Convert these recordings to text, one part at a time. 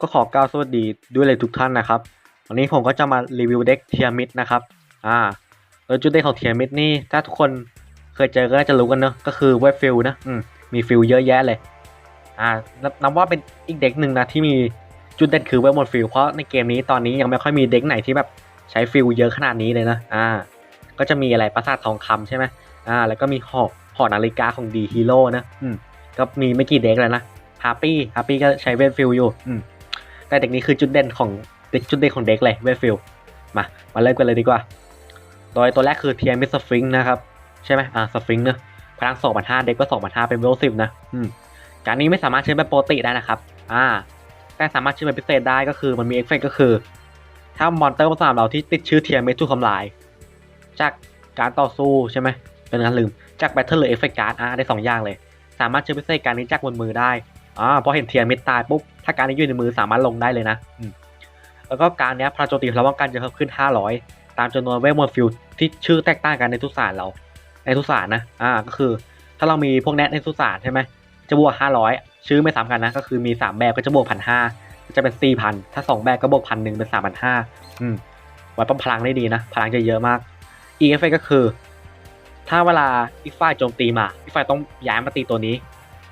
ก็ขอกล่าวสวัสดีด้วยเลยทุกท่านนะครับ วันนี้ผมก็จะมารีวิวเด็กเทียมิดนะครับ อ่าโดยจุดเด่นของเทียมิดนี่ ถ้าทุกคนเคยเจอก็น่าจะรู้กันเนอะก็คือเวฟฟิลนะ อืม มีฟิลเยอะแยะเลย อ่า นับว่าเป็นอีกเด็กหนึ่งนะที่มีจุดเด่นคือเวฟหมดฟิลเพราะในเกมนี้ตอนนี้ยังไม่ค่อยมีเด็กไหนที่แบบใช้ฟิลเยอะขนาดนี้เลยนะ อ่า ก็จะมีอะไรปราสาททองคำใช่ไหมอ่า แล้วก็มีหอกหอนาฬิกาของดีฮีโร่นะ อืม ก็มีไม่กี่เด็กเลยนะฮาร์ปี้ฮาร์ปี้ก็ใช้เวฟฟิลอยู่ อืม แต่เด็กนี้คือจุดเด่นของเด็กจุดเด่นของเด็กเลยเวฟฟิลมา มาเริ่มกันเลยดีกว่า โดยตัวแรกคือเทียมิสฟิงนะครับ ใช่ไหมอ่าสฟิงเนอะพลังสองพันห้าเด็กก็สองพันห้าเป็นเวลสิบนะอืมการนี้ไม่สามารถใช้แบบปกติได้นะครับ อ่า แต่สามารถใช้แบบพิเศษได้ก็คือมันมีเอฟเฟกก็คือ ถ้ามอนเตอร์ภาษาเราที่ติดชื่อเทียมิสถูกทำลาย จากการต่อสู้ใช่ไหมเป็นการลืม จากแบทเทิลหรือเอฟเฟกการ์ดอ่าได้สองอย่างเลย สามารถใช้พิเศษการนี้จากบนมือได้ อ่า พอเห็นเทียมิดตายปุ๊บ ถ้าการนี้อยู่ในมือสามารถลงได้เลยนะอืมแล้วก็การเนี้ยพลังโจมตีระว่างกันจะเพิ่มขึ้น 500 ตามจำนวนเวทมอนต์ฟิลที่ชื่อแตกต่างกันในทุกสารเราในทุกสารนะ อ่า ก็คือ ถ้าเรามีพวกแนทในทุกสารใช่ไหมจะบวก 500 ชื่อไม่ซ้ำกันนะ ก็คือมี 3 แบบก็จะบวกพันห้าจะเป็น 4,000 ถ้า 2 แบบก็บวกพันหนึ่งเป็น 3,500อืมไว้ปั๊มพลังได้ดีนะ พลังจะเยอะมาก อีเอฟก็คือ ถ้าเวลาอีกฝ่ายโจมตีมา อีกฝ่ายต้องย้ายมาตีตัวนี้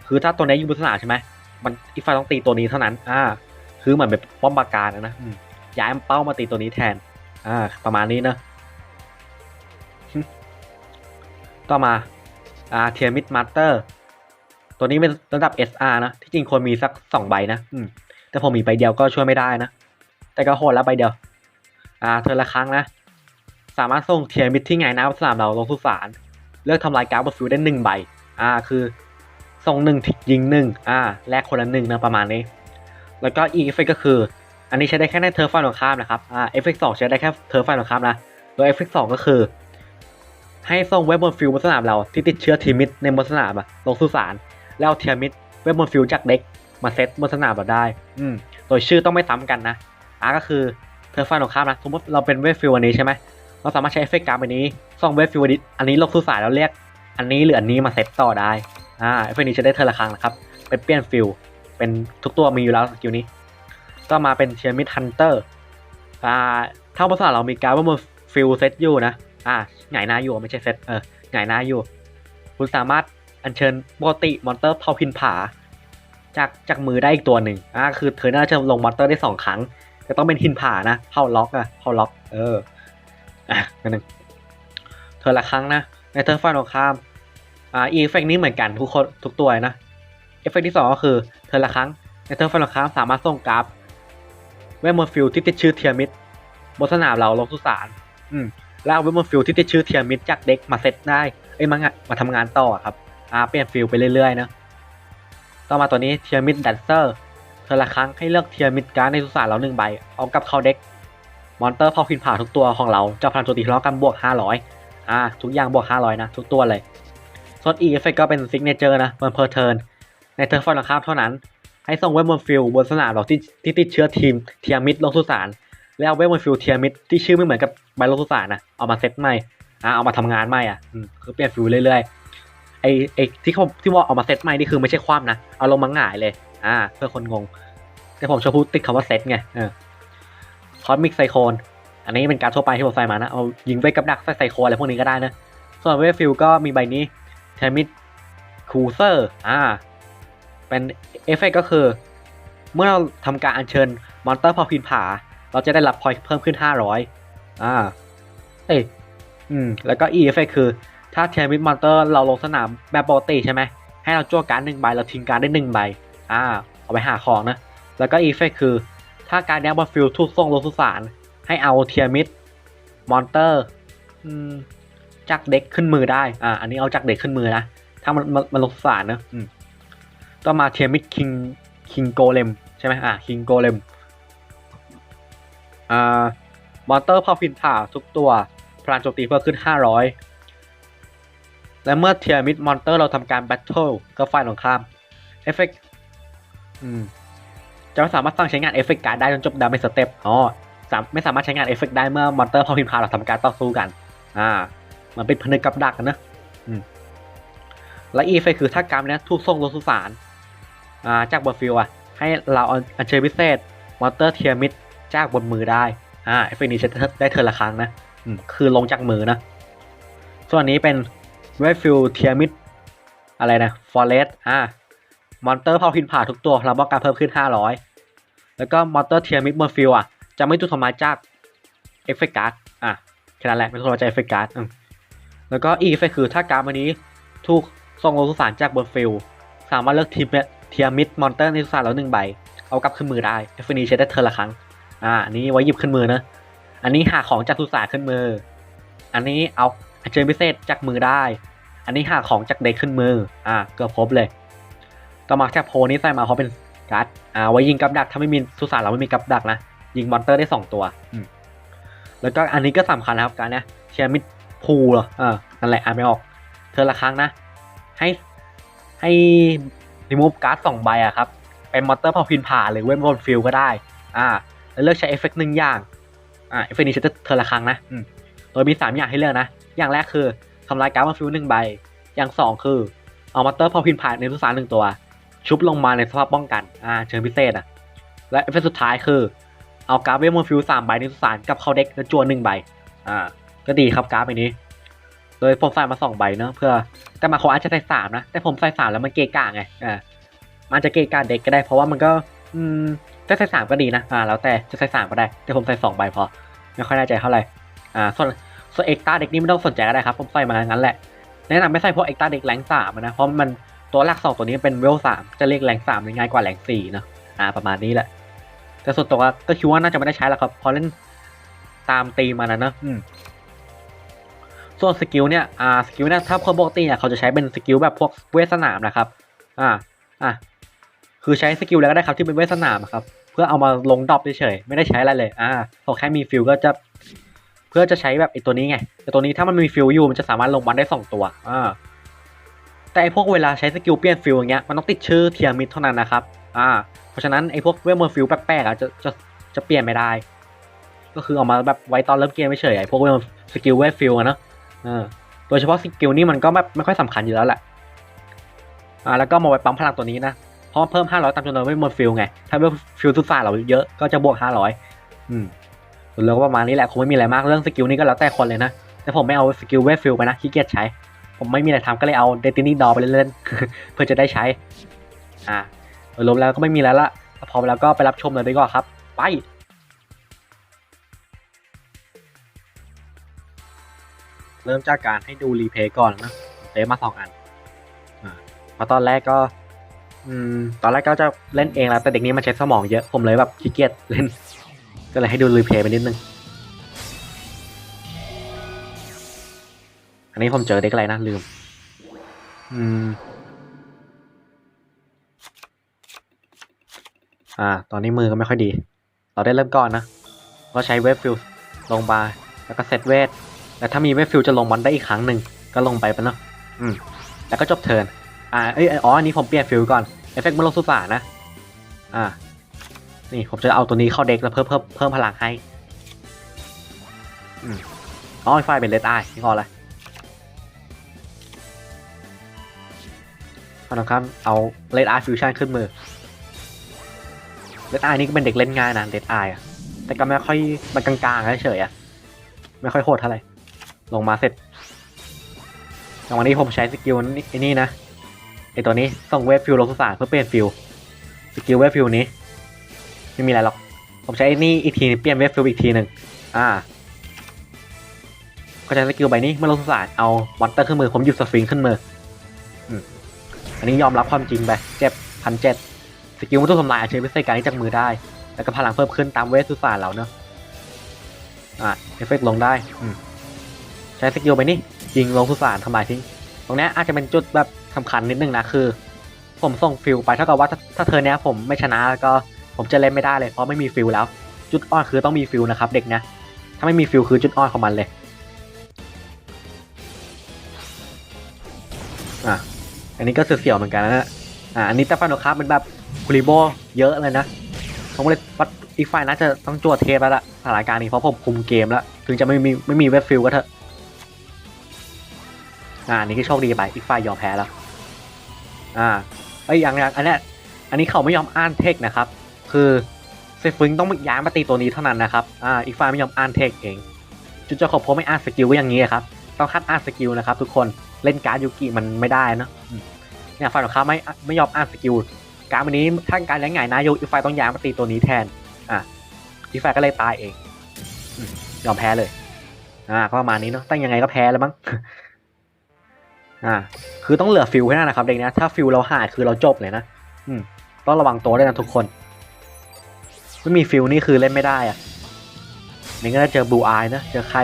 คือถ้าตัวนี้อยู่บนสนามใช่ไหม มันอีกฝ่ายต้องตีตัวนี้เท่านั้น อ่า คือเหมือนแบบป้อมปราการนะนะอืมย้ายเป้ามาตีตัวนี้แทน อ่า ประมาณนี้นะ ต่อมา อ่าเทียมิดมาสเตอร์ ตัวนี้เป็นระดับ SR นะ ที่จริงควรมีสักสองใบนะ อืม แต่ผมมีใบเดียวก็ช่วยไม่ได้นะ แต่ก็โหดแล้วใบเดียว อ่า เธอละครั้งนะ สามารถส่งเทียมิดที่ไงนะสนามเราลงสุสาน เลือกทำลายการ์ดบนฟิลได้หนึ่งใบ อ่า คือ ส่งหนึ่งยิงหนึ่งอ่าแลกคนละหนึ่งนะประมาณนี้ แล้วก็อีกเอฟเฟกก็คือ อันนี้ใช้ได้แค่ในเทอร์ฟฝ่ายตรงข้ามนะครับอ่าเอฟเฟกสองใช้ได้แค่เทอร์ฟฝ่ายตรงข้ามนะโดยเอฟเฟกสองก็คือ ให้ส่งเว็บบนฟิลบนสนามเราที่ติดเชื้อทีมิดในบนสนามอะลงสุสานแล้วเทียมิดเว็บบนฟิลจากเด็กมาเซตบนสนามเราได้ อืมโดยชื่อต้องไม่ซ้ำกันนะอ่าก็คือเทอร์ฟฝ่ายตรงข้ามนะสมมติเราเป็นเว็บฟิลอันนี้ใช่ไหมเราสามารถใช้เอฟเฟกต์การ์ดแบบนี้ส่งเว็บฟิวดิอันนี้ลงสู่สายแล้วเรียกอันนี้หรืออันนี้มาเซตต่อได้ อ่าเอฟเฟกต์นี้จะได้เทอละครั้งนะครับ เป็นเปลี่ยนฟิลเป็นทุกตัวมีอยู่แล้วสกิลนี้ ก็มาเป็นเทียร์มิดฮันเตอร์อ่าถ้าภาษาเรามีการว่ามันฟิลเซตอยู่นะ อ่าหงายหน้าอยู่ไม่ใช่เซตเออหงายหน้าอยู่ คุณสามารถอัญเชิญปกติมอนเตอร์เผาพินผา จากจากมือได้อีกตัวหนึ่งอ่าคือเธอน่าจะลงมอนเตอร์ได้สองครั้งแต่ต้องเป็นหินผานะเผาล็อกอะเผาล็อก เออ อะกันหนึ่งเธอละครั้งนะในเธอฝ่ายตรงข้าม อ่าอีเอฟเฟกนี้เหมือนกันทุกคนทุกตัวนะเอฟเฟกที่สองก็คือเธอละครั้งในเธอฝ่ายตรงข้ามสามารถส่งกราฟเวทมอนฟิลที่ติดชื่อเทียมิดบนสนามเราลงสุสานอืมแล้วเอาเวทมอนฟิลที่ติดชื่อเทียมิดจากเด็กมาเซตได้เอ้ยมางะมาทำงานต่อครับอ่าเปลี่ยนฟิลไปเรื่อยๆนะต่อมาตัวนี้เทียมิดแดนเซอร์เธอละครั้งให้เลือกเทียมิดการ์ดในสุสานเราหนึ่งใบเอากับเข้าเด็กมอนเตอร์เผาพินผ่าทุกตัวของเราจะพลังโจมตีทะเลาะกันบวก 500 อ่า ทุกอย่างบวก 500 นะ ทุกตัวเลย ส่วนอีเอฟเฟกก็เป็นซิกเนเจอร์นะบนเพอร์เทิร์นในเทิร์นฝั่งตรงข้ามเท่านั้น ให้ส่งเวทมอนฟิลบนสนามเราที่ที่ติดเชื้อทีมเทียมิดลงสุสานแล้วเวทมอนฟิลเทียมิดที่ชื่อไม่เหมือนกับใบลงสุสานนะเอามาเซตใหม่อ่าเอามาทำงานใหม่อะคือเปลี่ยนฟิลเรื่อยๆไอไอที่เขาที่ว่าเอามาเซตใหม่นี่คือไม่ใช่ความนะเอาลงมาหงายเลยอ่าเพื่อคนงง แต่ผมชอบพูดติดคำว่าเซตไงเออคอสมิกไซโคนอันนี้เป็นการทั่วไปที่ผมใส่มานะเอายิงไว้กับดักใส่ไซโคนอะไรพวกนี้ก็ได้นะส่วนเวฟฟิลก็มีใบนี้ เทมิดคูเซอร์อ่าเป็นเอฟเฟกก็คือ เมื่อเราทำการอัญเชิญมอนเตอร์พอพินผา เราจะได้รับพอยต์เพิ่มขึ้น 500 อ่า เอ้ยอืม แล้วก็อีเอฟเฟกคือ ถ้าเทมิดมอนเตอร์เราลงสนามแบบปกติใช่ไหม ให้เราจ้วการดหนึ่งใบ เราทิ้งการดได้หนึ่งใบ อ่า เอาไปหาของนะ แล้วก็อีเฟกคือ ถ้าการแดงบอลฟิลถูกส่งลงสุสานให้เอาเทียมิดมอนเตอร์ อืม จากเด็กขึ้นมือได้ อ่า อันนี้เอาจากเด็กขึ้นมือนะ ถ้ามันมันมันลงสุสานนะอืมต่อมาเทียมิดคิงคิงโกเลมใช่ไหมอ่าคิงโกเลมอ่ามอนเตอร์พอฟินผ่าทุกตัวพลังโจมตีเพิ่มขึ้น 500 และเมื่อเทียมิดมอนเตอร์เราทำการแบทเทิลกับฝ่ายตรงข้าม เอฟเฟกอืมจะไม่สามารถสั่งใช้งานเอฟเฟกต์การ์ดได้จนจบดาเมจสเต็ปอ๋อไม่สามารถใช้งานเอฟเฟกต์ได้เมื่อมอนเตอร์พอพิมพ์พาเราทำการต่อสู้กัน อ่า มันเป็นพนึกกับดักกันนะและอีเฟคือถ้าการ์ดเนี้ยถูกส่งลงสุสานาจากบอร์ฟิลอะให้เราอัญเชิญพิเศษมอนเตอร์เทียมิดจากบนมือได้อ่าเอฟเฟกต์นี้ใช้ได้เทินละครั้งนะคือลงจากมือนะส่วนอันนี้เป็นเวฟิลเทียมิดอะไรนะฟอเรสอ่ามอนเตอร์เผาพินผ่าทุกตัวเราป้องกันเพิ่มขึ้น 500 แล้วก็มอนเตอร์เทียมิดเมอร์ฟิลอะ จะไม่ถูกทำลายจากเอฟเฟกต์การ์ดอะแค่นั้นแหละไม่ถูกทำลายจากเอฟเฟกต์การ์ดอืม แล้วก็อีกเฟคือถ้าการ์ดวันนี้ถูกส่งลงสุสานจากบนฟิลสามารถเลือกทีมเทียมิดมอนเตอร์ในสุสานแล้วหนึ่งใบ เอากลับขึ้นมือได้เอฟเฟนี้ใช้ได้เทิร์นละครั้ง อ่าอันนี้ไว้หยิบขึ้นมือนะ อันนี้หาของจากสุสานขึ้นมือ อันนี้เอาเชิญพิเศษจากมือได้ อันนี้หาของจากเด็กขึ้นมือ อ่าเกือบครบเลยต่อมาแค่โพนี้ใส่มาเพราะเป็นการ์ดอ่าไว้ยิงกับดักถ้าไม่มีสุสานเราไม่มีกับดักนะยิงมอนเตอร์ได้สองตัว แล้วก็อันนี้ก็สำคัญนะครับการเนี้ยเชียร์มิด พูเหรอเออนั่นแหละอ่านไม่ออก เธอละครั้งนะ ให้ให้รีมูฟการ์ดสองใบอะครับ เป็นมอเตอร์พอพินผ่าหรือเวทมนต์ฟิลก็ได้ อ่า แล้วเลือกใช้เอฟเฟกต์หนึ่งอย่าง อ่า เอฟเฟกต์นี้ใช้เธอละครั้งนะอืมโดยมี3อย่างให้เลือกนะ อย่างแรกคือทำลายการ์ดมาฟิวหนึ่งใบ อย่าง2คือ เอามอเตอร์พอพินผ่าในทุกสารหนึ่งตัว ชุบลงมาในสภาพป้องกัน อ่า เชิงพิเศษอะและเอฟเฟกต์สุดท้ายคือ เอาการ์ดเวทมนต์ฟิวสามใบในทุกสารกับเข้าเด็กแล้วจวนหนึ่งใบ อ่า ก็ดีครับการ์ดใบนี้ โดยผมใส่มาสองใบเนอะเพื่อ แต่มาขาอาจจะใส่สามนะ แต่ผมใส่สามแล้วมันเกะกะไงอ่ามันจะเกะกะเด็กก็ได้ เพราะว่ามันก็ อืมถ้าใส่สามก็ดีนะอ่าแล้วแต่จะใส่สามก็ได้แต่ผมใส่สองใบพอไม่ค่อยแน่ใจเท่าไหร่อ่าส่วนส่วนเอ็กตาเด็กนี่ไม่ต้องสนใจก็ได้ครับ ผมใส่มางั้นแหละแนะนำไม่ใส่พวกเอ็กตาเด็กแรงสามนะเพราะมันตัวหลักสองตัวนี้เป็นเวลสามจะเรียกแรงสามง่ายกว่าแรงสี่เนอะอ่าประมาณนี้แหละ แต่ส่วนตัวก็คิดว่าน่าจะไม่ได้ใช้แล้วครับพราะเล่นตามตีมมานะเนอะอืม ส่วนสกิลเนี่ยอ่าสกิลเนี่ยถ้าคนปกติเนี่ยเขาจะใช้เป็นสกิลแบบพวกเวทสนามนะครับอ่าอ่าคือใช้สกิลแล้วก็ได้ครับที่เป็นเวทสนามอะครับเพื่อเอามาลงดรอปเฉยๆไม่ได้ใช้อะไรเลยอ่าพอแค่มีฟิลก็จะเพื่อจะใช้แบบไอตัวนี้ไงแต่ตัวนี้ถ้ามันมีฟิลอยู่มันจะสามารถลงมันได้สองตัวอ่าแต่ไอพวกเวลาใช้สกิลเปลี่ยนฟิลอย่างเงี้ยมันต้องติดชื่อเทียมิดเท่านั้นนะครับอ่าเพราะฉะนั้นไอพวกเวลเมอร์ฟิลแปลกๆอะจะจะจะเปลี่ยนไม่ได้ ก็คือเอามาแบบไว้ตอนเริ่มเกมไม่เฉยไอพวกเวลสกิลเวลฟิลอะเนาะ โดยเฉพาะสกิลนี่มันก็แบบไม่ค่อยสำคัญอยู่แล้วแหละอ่าแล้วก็มาไว้ปั๊มพลังตัวนี้นะ เพราะเพิ่ม 500 ตามจำนวนเวทมนต์ฟิลไง ถ้าเวทฟิลทุกฝ่ายเราเยอะก็จะบวก 500 อืมส่วนเรื่องประมาณนี้แหละคงไม่มีอะไรมากเรื่องสกิลนี่ก็แล้วแต่คนเลยนะ แต่ผมไม่เอาสกิลเวทฟิลไปนะขี้เกียจใช้ ผมไม่มีอะไรทำก็เลยเอาเดตินี่ดอไปเล่นๆเพื่อจะได้ใช้ อ่าโดยรวมแล้วก็ไม่มีแล้วละพร้อมแล้วก็ไปรับชมเลยดีกว่าครับ ไป เริ่มจากการให้ดูรีเพย์ก่อนนะเตะมาสองอันอ่ามาตอนแรกก็ อืม ตอนแรกก็จะเล่นเองแล้ว แต่เด็กนี้มันใช้สมองเยอะผมเลยแบบขี้เกียจเล่น ก็เลยให้ดูรีเพย์ไปนิดนึง อันนี้ผมเจอเด็กอะไรนะลืม อืม อ่า ตอนนี้มือก็ไม่ค่อยดี เราได้เริ่มก่อนนะ ก็ใช้เวฟฟิลลงมาแล้วก็เซตเวท แล้วถ้ามีเวฟฟิลจะลงมันได้อีกครั้งหนึ่งก็ลงไปปะเนาะอืมแล้วก็จบเทิร์นอ่าเอ้ยอ๋ออันนี้ผมเปลี่ยนฟิลก่อนเอฟเฟกต์มันลงสุสานนะ อ่า นี่ผมจะเอาตัวนี้เข้าเด็กแล้วเพิ่มเพิ่มเพิ่มพลังให้อืมอ๋อไฟเป็นเลดไอนี่พอละพอนะครับเอาเลดไอฟิวชั่นขึ้นมือเลดไอนี่ก็เป็นเด็กเล่นง่ายนะเลดไออะแต่ก็ไม่ค่อยมันกลางๆเฉยๆอะไม่ค่อยโหดเท่าไหร่ ลงมาเสร็จจังหวะนี้ผมใช้สกิลไอ้นี่นะไอตัวนี้ส่งเวฟฟิลลงสุสานเพื่อเปลี่ยนฟิลสกิลเวฟฟิลนี้ไม่มีอะไรหรอก ผมใช้ไอ้นี่อีกทีเปลี่ยนเวฟฟิลอีกทีหนึ่งอ่าก็ใช้สกิลใบนี้เมื่อลงสุสานเอามอนเตอร์ขึ้นมือผมหยุดสฟิงค์ขึ้นมืออันนี้ยอมรับความจริงไปเจ็บพันเจ็ดสกิลมันต้องทำลายอาชีพพิเศษการนี้จากมือได้ แล้วก็พลังเพิ่มขึ้นตามเวฟสุสานเราเนอะอ่าเอฟเฟกต์ลงได้อืม ใช้สกิลไปนี่ยิงลงสุสานทำลายทิ้ง ตรงนี้อาจจะเป็นจุดแบบสำคัญนิดนึงนะคือ ผมส่งฟิลไปเท่ากับว่าถ้าถ้าเธอเนี้ยผมไม่ชนะแล้วก็ผมจะเล่นไม่ได้เลยเพราะไม่มีฟิลแล้ว จุดอ่อนคือต้องมีฟิลนะครับ เด็กนะถ้าไม่มีฟิลคือจุดอ่อนของมันเลยอะอันนี้ก็เสียวๆเหมือนกันนะฮะอะอันนี้แต่ฟันโนคาเป็นแบบคุริโบเยอะเลยนะผมเลยวัดอีกฝ่ายน่าจะต้องจวดเทปแล้วละสถานการณ์นี้เพราะผมคุมเกมแล้ว ถึงจะไม่มีไม่มีเว็บฟิลก็เถอะ อ่าอันนี้ก็โชคดีไปอีกฝ่ายยอมแพ้แล้ว อ่าไอ้อย่างอย่างอันนี้อันนี้เขาไม่ยอมอ่านเทคนะครับ คือเซฟึงต้องย้ายมาตีตัวนี้เท่านั้นนะครับอ่าอีกฝ่ายไม่ยอมอ่านเทคเองจุดจะขบเพราะไม่อ่านสกิลก็อย่างนี้ครับต้องคัดอ่านสกิลนะครับ ทุกคนเล่นการ์ดยูกิมันไม่ได้นะเนี่ยฝ่ายของเขาไม่ไม่ยอมอ่านสกิลการดวันนี้ถ้าการยังไงนะโยอีกฝ่ายต้องย้ายมาตีตัวนี้แทน อะอีกฝ่ายก็เลยตายเองยอมแพ้เลย อ่าก็ประมาณนี้เนาะตั้งยังไงก็แพ้แล้วมั้ง อ่า คือต้องเหลือฟิลแค่นั้นนะครับเด็กนะ ถ้าฟิลเราหายคือเราจบเลยนะ อืม ต้องระวังตัวด้วยนะทุกคน ไม่มีฟิลนี่คือเล่นไม่ได้อะนี่ก็จะเจอบูอายนะ เจอใคร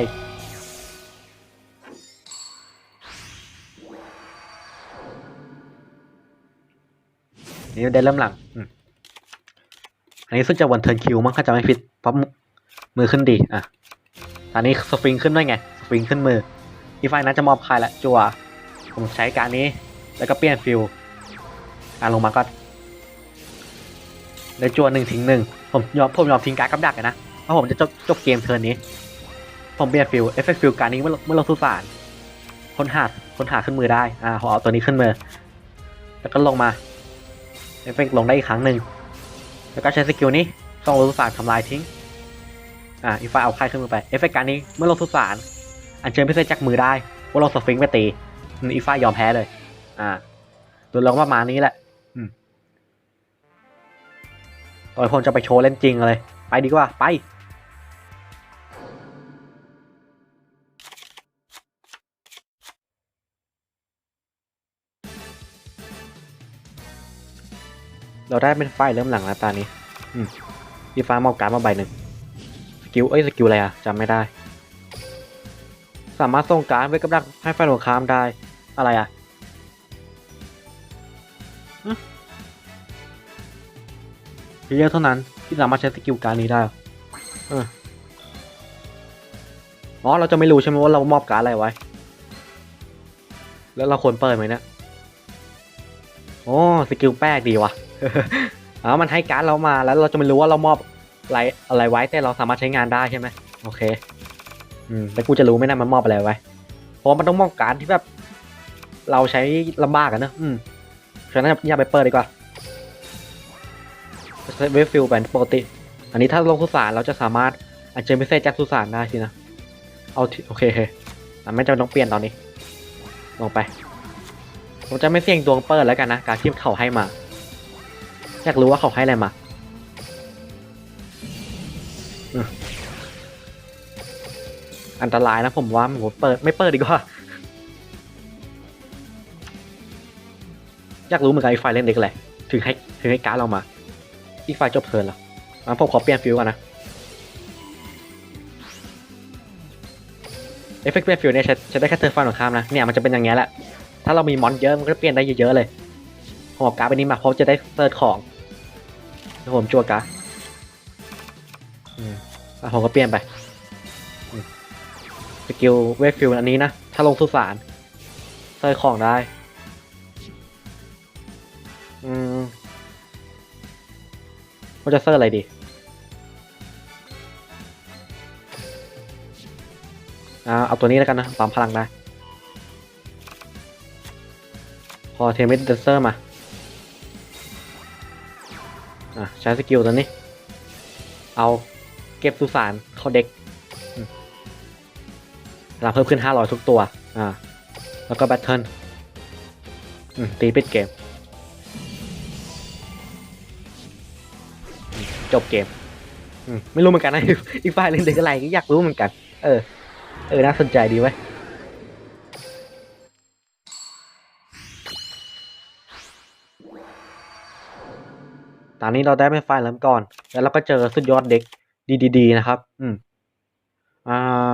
นี่ได้เริ่มหลัง อืมอันนี้ซึ่งจะวันเทิร์นคิวมั้งถ้าจะไม่ผิดเพราะมือขึ้นดี อะตอนนี้สฟริงขึ้นด้วยไงสฟริงขึ้นมืออีไฟนั้นจะมอบใครละจัว ผมใช้การนี้ แล้วก็เปลี่ยนฟิลอะลงมาก็ได้จัวหนึ่งทิ้งหนึ่งผมยอมผมยอมทิ้งการกับดักนะเพราะผมจะจบจบเกมเทิร์นนี้ ผมเปลี่ยนฟิลเอฟเฟกต์ฟิลการนี้เมื่อเมื่อลงสุสานค้นหาค้นหาขึ้นมือได้อ่าผมเอาตัวนี้ขึ้นมือ แล้วก็ลงมาเอฟเฟกต์ลงได้อีกครั้งหนึ่งแล้วก็ใช้สกิลนี้ส่งลงสุสานทำลายทิ้ง อ่าอีกฝ่าเอาไพ่ขึ้นมือไป เอฟเฟกต์การนี้เมื่อลงสุสานอัญเชิญพิเศษจากมือได้ว่าเราสฟิงค์ไปตี อืมอีกฝ่ายยอมแพ้เลย อ่าโดยลงประมาณนี้แหละต่อยผมจะไปโชว์เล่นจริงเลย ไปดีกว่า ไปเราได้เป็นไฟเริ่มหลังแล้วตอนนี้ อืมพี่ฟ้ามอบการดมาใบหนึ่ง สกิล เอ้ย สกิลอะไรอะจำไม่ได้ สามารถส่งการดไว้กับดักให้ไฟล์หลวงค้ามได้ อะไรอะอืมเพียงเท่านั้นที่สามารถใช้สกิลการดนี้ได้เอออ๋อเราจะไม่รู้ใช่ไหมว่าเรามอบการดอะไรไว้ แล้วเราควรเปิดไหมเนี่ยโอ้สกิลแปลกดีว่ะอ๋อมันให้การ์ดเรามาแล้วเราจะไม่รู้ว่าเรามอบอะไรอะไรไว้แต่เราสามารถใช้งานได้ใช่ไหมโอเค อืมแต่กูจะรู้ไหมนะมันมอบอะไรไว้ เพราะมันต้องมอบการ์ดที่แบบ เราใช้ลำบากอะเนอะอืมฉะนั้นอย่าไปเปิดดีกว่าใช้เวฟฟิลแบบปกติ อันนี้ถ้าลงสุสานเราจะสามารถอัญเชิญพิเศษจากสุสานได้สินะ เอาที่โอเคโอเคแต่ไม่จำเป็นต้องเปลี่ยนตอนนี้ ลงไป ผมจะไม่เสี่ยงดวงเปิดแล้วกันนะ การที่เขาให้มา อยากรู้ว่าเขาให้อะไรมาอืมอันตรายนะผมว่าผมเปิดไม่เปิดดีกว่า อยากรู้เหมือนกันอีกฝ่ายเล่นเด็กแหละถึงให้ถึงให้การดเรามา อีกฝ่ายจบเทิร์นแล้วงั้นผมขอเปลี่ยนฟิวก่อนนะเอฟเฟกต์เปลี่ยนฟิวเนี่ยใช้ได้แค่เทิร์นฝั่งตรงข้ามนะเนี่ยมันจะเป็นอย่างเงี้ยแหละถ้าเรามีมอนเยอะมันก็เปลี่ยนได้เยอะๆเลยผมเอาการ์ดไปนี้มาเพราะจะได้เติร์ดของผมจั่วการ์ดอืมอะผมก็เปลี่ยนไปสกิลเวฟฟิลอันนี้นะ ถ้าลงสุสานเติร์ดของได้ ว่าจะเซอร์อะไรดีอ่าเอาตัวนี้แล้วกันนะปั๊มพลังได้ พอเทมิดเดเซอร์มา อะใช้สกิลตัวนี้ เอาเก็บสุสานเข้าเด็กอืมเราเพิ่มขึ้น 500 ทุกตัว อ่า แล้วก็แบทเทิลตีปิดเกม จบเกมอืมไม่รู้เหมือนกันนะอีกฝ่ายเล่นเด็กอะไรก็อยากรู้เหมือนกัน เออ เออน่าสนใจดีไว้ยตอนนี้เราได้ไม่ไฟล์เริ่มก่อน แล้วเราก็เจอสุดยอดเด็กดีๆนะครับ อืม อ่า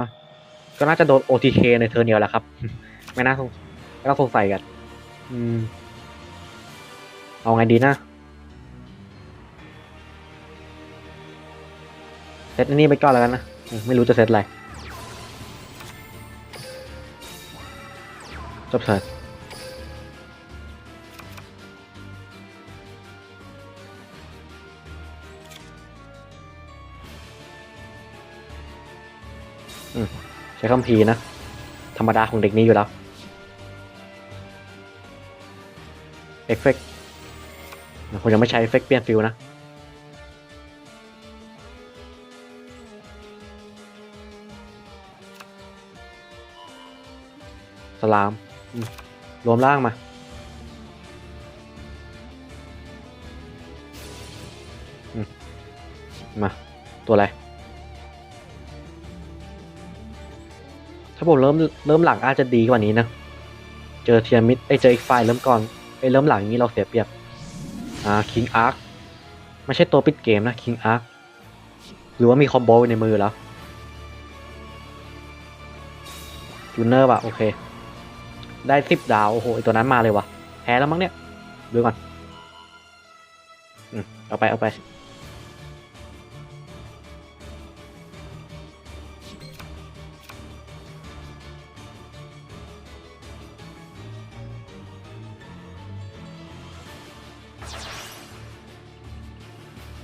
ก็น่าจะโดน OTK ในเทอร์นเดียวแหละครับ ไม่น่าสงไม่ต้องสงสัยกัน อืม เอาไงดีนะ เซตอันนี้ไปก่อนแล้วกันนะ ไม่รู้จะเซตอะไร จบเถิดใช้คำพีนะ ธรรมดาของเด็กนี้อยู่แล้วเอฟเฟกต์ผมยังไม่ใช้เอฟเฟกเปลี่ยนฟิลนะ ลามรวมร่างมามมา ตัวอะไร ถ้าผมเริ่มเริ่มหลังอาจจะดีกว่านี้นะ เจอเทียมิดไอเจออีกฝ่ายเริ่มก่อนไอเริ่มหลังอย่างนี้เราเสียเปรียบ อ่าคิงอาร์คไม่ใช่ตัวปิดเกมนะคิงอาร์คหรือว่ามีคอมโบในมือแล้วจูเนอร์ว่ะ โอเค ได้สิบดาว โอ้โหตัวนั้นมาเลยวะแพ้แล้วมั้งเนี่ยดูก่อนอืมเอาไปเอาไป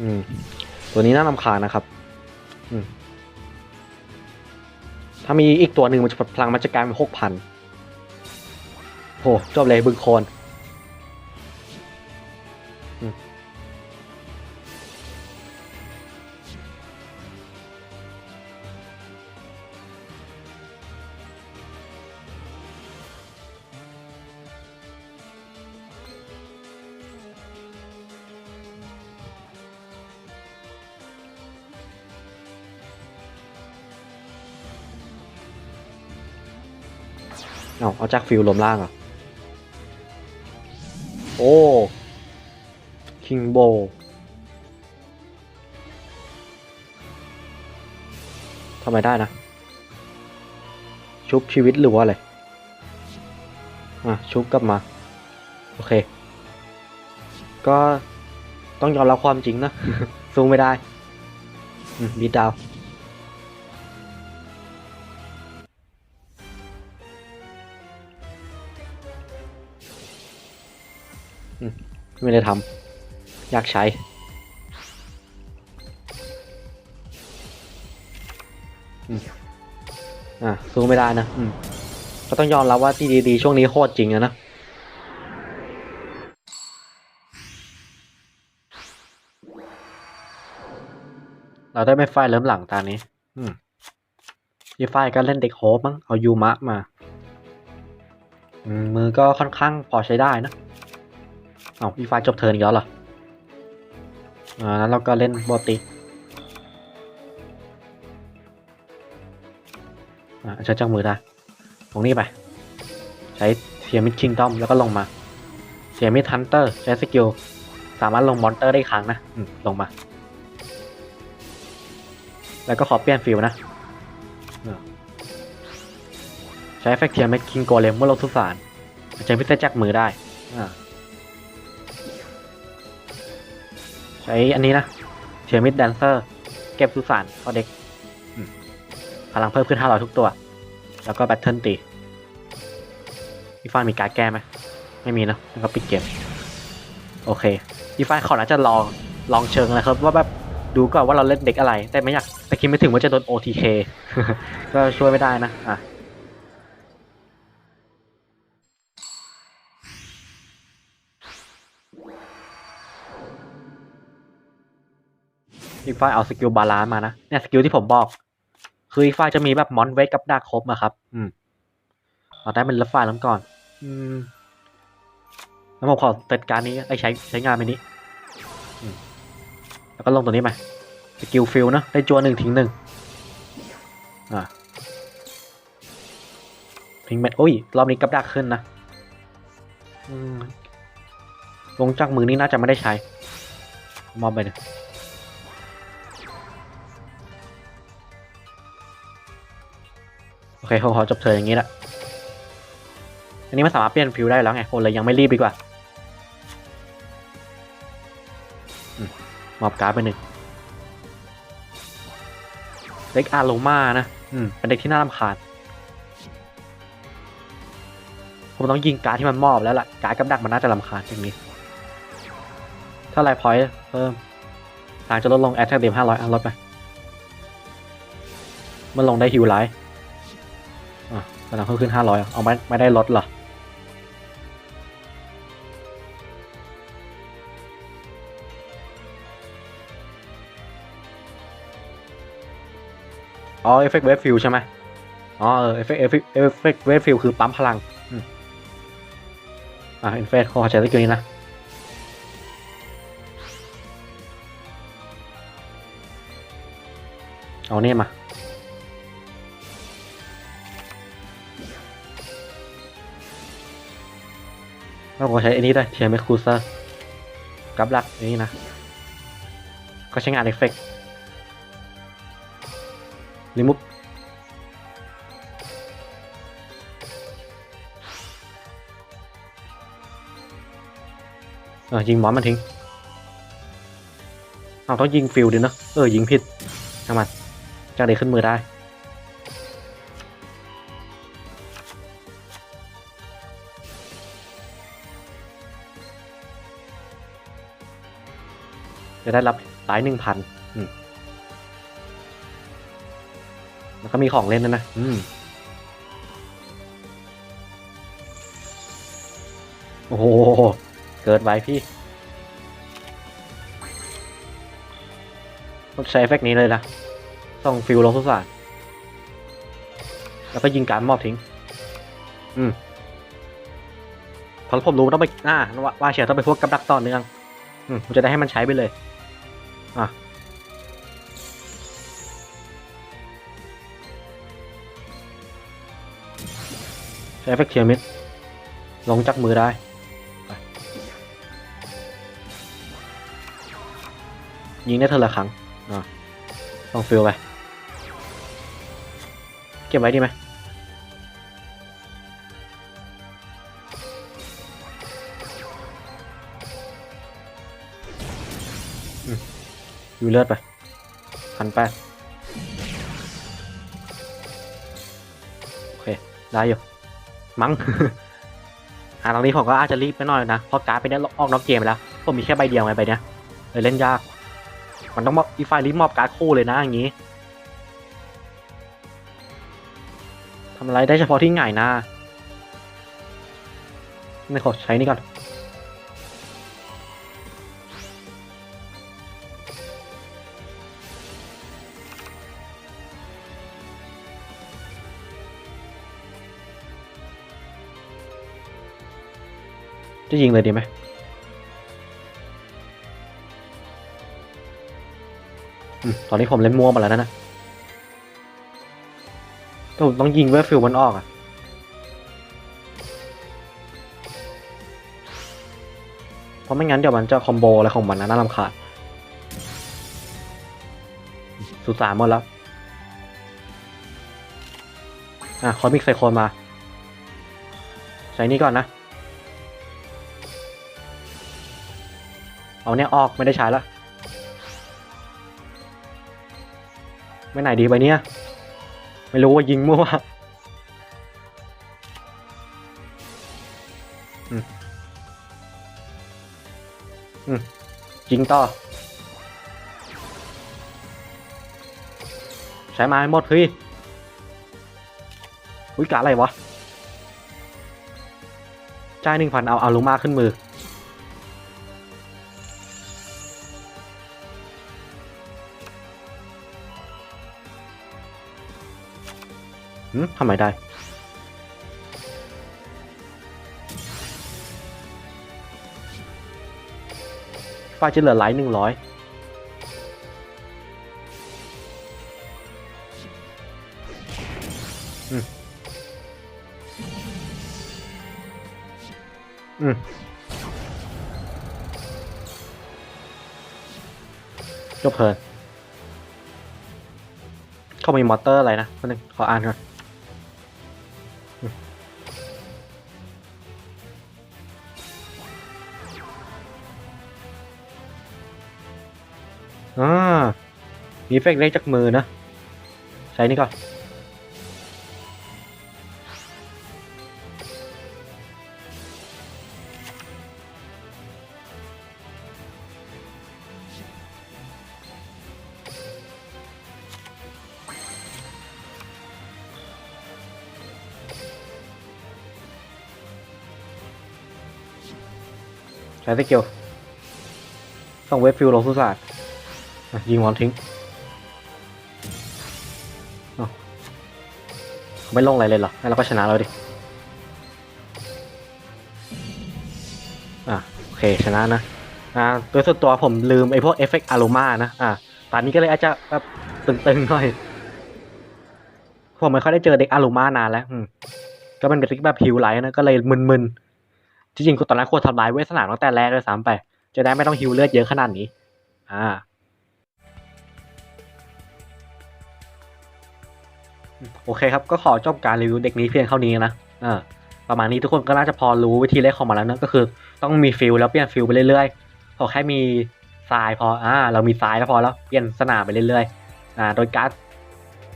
อืมตัวนี้น่ารำคาญนะครับ อืมถ้ามีอีกตัวหนึ่งมันจะพลังมันจะกลายเป็นหกพัน โหจบเลยบึงโคนอืมเอาเอาจากฟิลลมล่างเหรอะ โอ้คิงโบทำไมได้นะ ชุบชีวิตหรือว่าอะไร อะ ชุบกลับมา โอเค ก็ต้องยอมรับความจริงนะ สู้ไม่ได้ อืมบีดดาว ไม่ได้ทำอยากใช้อะสู้ไม่ได้นะอืมก็ต้องยอมรับว่าที่ดีๆ ช่วงนี้โคตรจริงอะนะเราได้ไม่ไฟเริ่มหลังตานี้ อืมยีไฟก็เล่นเด็กโฮปมั้ง เอายูมะมา อืม มือก็ค่อนข้างพอใช้ได้นะ เอาอีไฟจบเทิร์นอีกแล้วเหรออ่าแล้วเราก็เล่นโบติอ่าใช้จังมือได้ตรงนี้ไป ใช้เทียมิดคิงดอมแล้วก็ลงมาเทียมิดฮันเตอร์ใช้สกิลสามารถลงมอนเตอร์ได้ครั้งนะอืมลงมา แล้วก็ขอเปลี่ยนฟิลนะใช้เอฟเฟกเทียมิดคิงโกเลมเมื่อลงทุสารใช้พิเศษจากมือได้อ่า ใช้อันนี้นะเทียมิดแดนเซอร์ เก็บสุสานเขาเด็กพลังเพิ่มขึ้น500ทุกตัว แล้วก็แบทเทิลตีพี่ฟ้านมีการแก้ไหมไม่มีนะแล้วก็ปิดเกม โอเคพี่ฟ้านเขาน่าจะลองลองเชิงนะครับ ว่าแบบดูก่อนว่าเราเล่นเด็กอะไร แต่ไม่อยากแต่คิดไม่ถึงว่าจะโดน OTK ก็ช่วยไม่ได้นะอะ อีกฝ่ายเอาสกิลบาลานซ์มานะเนี่ยสกิลที่ผมบอก คืออีกฝ่ายจะมีแบบมอนเวทกับดาร์คครบอะครับ อืมเราได้เป็นลัฟฝ่ายแล้วก่อน อืมแล้วผมขอจัดการนี้ไอใช้ใช้งานไปนี้อืมแล้วก็ลงตัวนี้ไปสกิลฟิลนะได้จัวหนึ่งทิ้งหนึ่งอ่าทิ้งเม็ดโอ้ย รอบนี้กับดักขึ้นนะอืมลงจากมือนี้น่าจะไม่ได้ใช้ มอบไปเลย โอเคผมขอจบเธออย่างนี้แหละ อันนี้มันสามารถเปลี่ยนฟิวได้แล้วไงคนเลยยังไม่รีบดีกว่าอืมมอบการ์ดไปหนึ่งเด็กอาโลมานะอืมเป็นเด็กที่น่ารำคาญผมต้องยิงการ์ดที่มันมอบแล้วล่ะ การ์ดกับดักมันน่าจะรำคาญอย่างนี้ ถ้าไลฟ์พอยต์เพิ่มทางจะลดลงแอตแทกเดมห้าร้อยอะลดไป มันลงได้ฮิวไลท์อะ กำลังเพิ่มขึ้นห้าร้อยเอาไม่ไม่ได้ลดเหรออ๋อเอฟเฟกต์เวฟฟิลใช่ไหมอ๋อเออเอฟเฟกต์เอฟเฟกต์เอฟเฟกต์เวฟฟิลคือปั๊มพลังอ่าอินเฟสขอใช้สกิลนี้นะเอาเนี่ยมา แล้วผมใช้อันนี้ได้เทียร์เมคคูเซอร์กับลักอันนี้นะ ก็ใช้งานเอฟเฟกต์รีมูฟเออยิงหมอนมันทิ้งเอาต้องยิงฟิลดิเนะเออยิงผิดทำไมจะได้ขึ้นมือได้ ได้รับไลท์หนึ่งพันแล้วก็มีของเล่นนะนะอืมโอ้โห เกิดไว้พี่ต้องใช้เอฟเฟกต์นี้เลยนะส่งฟิลลงสุสานแล้วก็ยิงการมอบทิ้ง อืมเพราะผมรู้ต้องไปอ่าว่าเชียร์ต้องไปพวกกับดักต่อเนื่อง อืมผมจะได้ให้มันใช้ไปเลย อะ ใช้เอฟเฟกต์เทียร์มิดลงจากมือได้ยิงได้เท่าละครั้งอะลองฟิลไป เก็บไว้ดีไหม อยู่เลือดไปพันแปดโอเค ได้อยู่ มั้งอ่าตรงนี้ผมก็อาจจะรีบไปหน่อยนะ เพราะการ์ดไปเนี้ยออกนอกเกมไปแล้ว ผมมีแค่ใบเดียวไงใบเนี้ยเลยเล่นยาก มันต้องมอบอีไฟรีบมอบการ์ดคู่เลยนะอย่างนี้ทำอะไรได้เฉพาะที่ง่ายนะไม่ขอใช้นี่ก่อน จะยิงเลยดีไหมตอนนี้ผมเล่นมั่วมาแล้วนะนะต้องต้องยิงเวฟฟิลมันออกอะเพราะไม่งั้นเดี๋ยวมันจะคอมโบอะไรของมันนะน่ารำคาญสุสานหมดแล้ว อะคอมิกไซโคนมา ใช้นี่ก่อนนะ เอาเนี่ยออกไม่ได้ใช้แล้วไม่ไหนดีไปเนี่ย ไม่รู้ว่ายิงมั่วอืมอืมยิงต่อ ใช้ไม้หมดเฮ้ยอุ้ยกะอะไรวะจ่ายหนึ่งพันเอาเอาลูมาขึ้นมือ ทำไมได้ฟ้าจะเหลือไลท์หนึ่งร้อยอืม อืม จบเพลินเขามีมอเตอร์อะไรนะคนนึงขออ่านก่อน มีเฟกต์เล็กจากมือนะ ใช้นี่ก่อนใช้สกิลต้องเวฟฟิลลงสุสานยิงวอนทิ้ง ไม่ลงอะไรเลยเหรองั้นเราก็ชนะแล้วดิ อะโอเคชนะนะ อ่าโดยส่วนตัวผมลืมไอ้พวกเอฟเฟกต์อารมานะ อ่าตอนนี้ก็เลยอาจจะแบบตึงๆหน่อย ผมไม่ค่อยได้เจอเด็กอารมานานแล้ว อืม ก็เป็นเด็กที่แบบฮิวไลท์นะ ก็เลยมึนๆที่จริงตอนนั้นควรทำลายเวทสนามตั้งแต่แรกด้วยซ้ำไป จะได้ไม่ต้องฮิวเลือดเยอะขนาดนี้ อ่า โอเคครับ ก็ขอจบการรีวิวเด็กนี้เพียงเท่านี้นะอ่าประมาณนี้ทุกคนก็น่าจะพอรู้วิธีเล่นของมันแล้วนะก็คือต้องมีฟิลแล้วเปลี่ยนฟิลไปเรื่อยๆพอแค่มีทรายพออ่าเรามีทรายแล้วพอแล้วเปลี่ยนสนามไปเรื่อยๆอ่าโดยการ์ด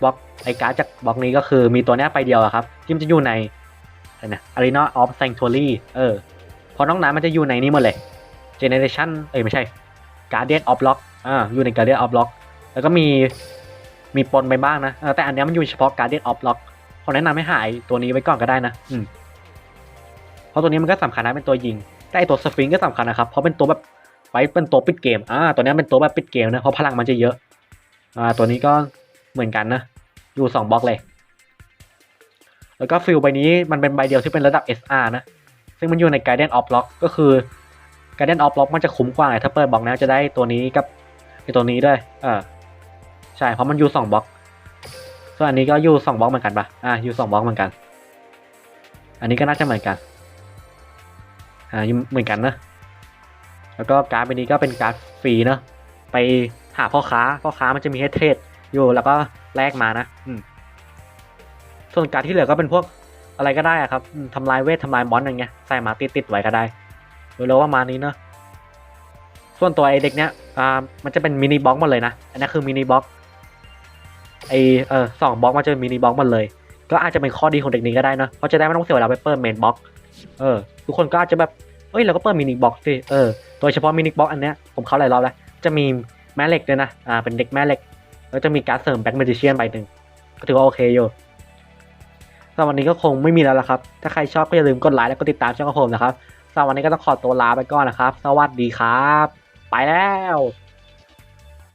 บล็อกไอการ์ดจากบล็อกนี้ก็คือมีตัวเนี้ยไปเดียวครับที่มันจะอยู่ในอะไรนะ Arena of Sanctuary เออพอนอกนั้นมันจะอยู่ในนี้หมดเลย Generation เอ้ยไม่ใช่ Guardian of Block อ่าอยู่ใน Guardian of Block แล้วก็มี มีปนไปบ้างนะแต่อันนี้มันอยู่เฉพาะ Guardian of Lock ผมแนะนำให้หายตัวนี้ไว้ก่อนก็ได้นะอืมเพราะตัวนี้มันก็สำคัญนะเป็นตัวยิง แต่ไอตัวสฟิงก็สำคัญนะครับเพราะเป็นตัวแบบไว้เป็นตัวปิดเกมอ่าตัวนี้เป็นตัวแบบปิดเกมนะเพราะพลังมันจะเยอะอ่าตัวนี้ก็เหมือนกันนะอยู่สองบล็อกเลยแล้วก็ฟิลใบนี้มันเป็นใบเดียวที่เป็นระดับ SR นะ ซึ่งมันอยู่ใน Guardian of Lock ก็คือ Guardian of Lock มันจะคุ้มกว่าไงถ้าเปิดบล็อกแล้วจะได้ตัวนี้กับไอตัวนี้ด้วย เออ ใช่เพราะมันอยู่สองบล็อก ส่วนอันนี้ก็อยู่สองบล็อกเหมือนกันปะอ่าอยู่สองบล็อกเหมือนกัน อันนี้ก็น่าจะเหมือนกัน อ่าเหมือนกันนะแล้วก็การ์ดใบนี้ก็เป็นการ์ดฟรีเนอะไปหาพ่อค้าพ่อค้ามันจะมีให้เทรดอยู่แล้วก็แลกมานะอืมส่วนการ์ดที่เหลือก็เป็นพวกอะไรก็ได้อะครับทำลายเวททำลายมอนอย่างเงี้ยใส่มาติดติดไว้ก็ได้โดยแล้วว่ามาณนี้เนอะส่วนตัวไอเด็กเนี้ยอ่ามันจะเป็นมินิบ็อกหมดเลยนะอันนี้คือมินิบ็อก ไอเออสองบล็อกมันจะมินิบล็อกหมดเลย ก็อาจจะเป็นข้อดีของเด็กนี้ก็ได้นะเพราะจะได้ไม่ต้องเสียเวลาไปเปิดเมนบล็อกเออทุกคนก็อาจจะแบบเอ้ยเราก็เปิดมินิบล็อกสิเออโดยเฉพาะมินิบล็อกอันเนี้ยผมเข้าหลายรอบแล้วจะมีแม่เหล็กด้วยนะอ่าเป็นเด็กแม่เหล็กแล้วจะมีการเสริมแบ็กเมจิเชียนใบหนึ่งก็ถือว่าโอเคอยู่สำหรับวันนี้ก็คงไม่มีแล้วละครับ ถ้าใครชอบก็อย่าลืมกดไลค์และกดติดตามช่องของผมนะครับสำหรับวันนี้ก็ต้องขอตัวลาไปก่อนนะครับ สวัสดีครับ ไปแล้ว